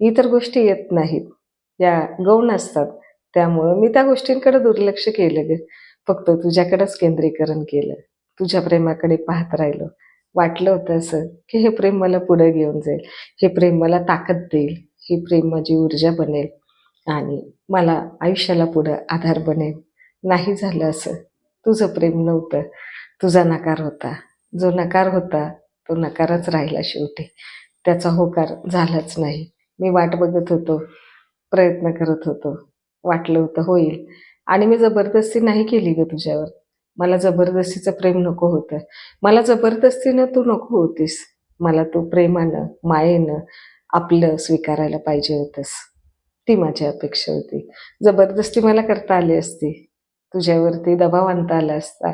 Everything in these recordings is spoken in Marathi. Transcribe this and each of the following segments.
इतर गोष्टी येत नाहीत. या गौण असतात. त्यामुळं मी त्या गोष्टींकडे दुर्लक्ष केलं ग. फक्त तुझ्याकडेच केंद्रीकरण केलं. तुझ्या प्रेमाकडे पाहत राहिलो. वाटलं होतं असं की हे प्रेम मला पुढे घेऊन जाईल. हे प्रेम मला ताकद देईल. हे प्रेम माझी ऊर्जा बनेल. आणि मला आयुष्याला पुढं आधार बनेल. नाही झालं असं. तुझं प्रेम नव्हतं. तुझा नकार होता. जो नकार होता तो नकारच राहिला शेवटी. त्याचा होकार झालाच नाही. मी वाट बघत होतो प्रयत्न करत होतो. वाटलं होतं होईल. आणि मी जबरदस्ती नाही केली ग तुझ्यावर. मला जबरदस्तीचं प्रेम नको होतं. मला जबरदस्तीनं तू नको होतीस. मला तू प्रेमानं मायेनं आपलं स्वीकारायला पाहिजे होतंस. ती माझी अपेक्षा होती. जबरदस्ती मला करता आली असती. तुझ्यावरती दबाव आणता आला असता.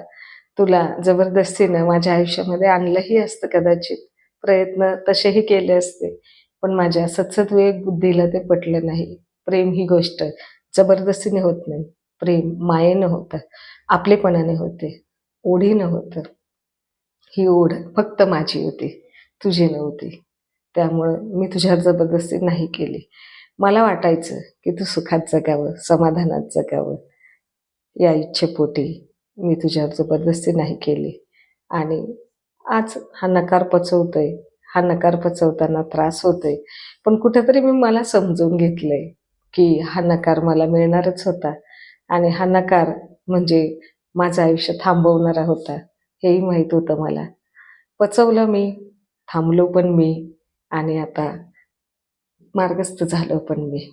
तुला जबरदस्तीनं माझ्या आयुष्यामध्ये आणलंही असतं कदाचित. प्रयत्न तसेही केले असते. पण माझ्या सतसत विवेक बुद्धीला ते पटलं नाही. प्रेम ही गोष्ट जबरदस्तीने होत नाही. प्रेम मायेनं होतं आपलेपणाने होते ओढीनं होतं. ही ओढ फक्त माझी होती तुझी नव्हती. त्यामुळं मी तुझ्यावर जबरदस्ती नाही केली. मला वाटायचं की तू सुखात जगावं समाधानात जगावं. या इच्छेपोटी मी तुझ्यावर जबरदस्ती नाही केली. आणि आज हा नकार पचवतोय. हा नकार पचवताना त्रास होतोय. पण कुठेतरी मी मला समजून घेतलंय की हा नकार मला मिळणारच होता. आणि हा नकार म्हणजे माझं आयुष्य थांबवणारा होता हेही माहीत होतं मला. पचवलं मी थांबलो पण मी आणि आता मार्गस्थ झालो पण मी.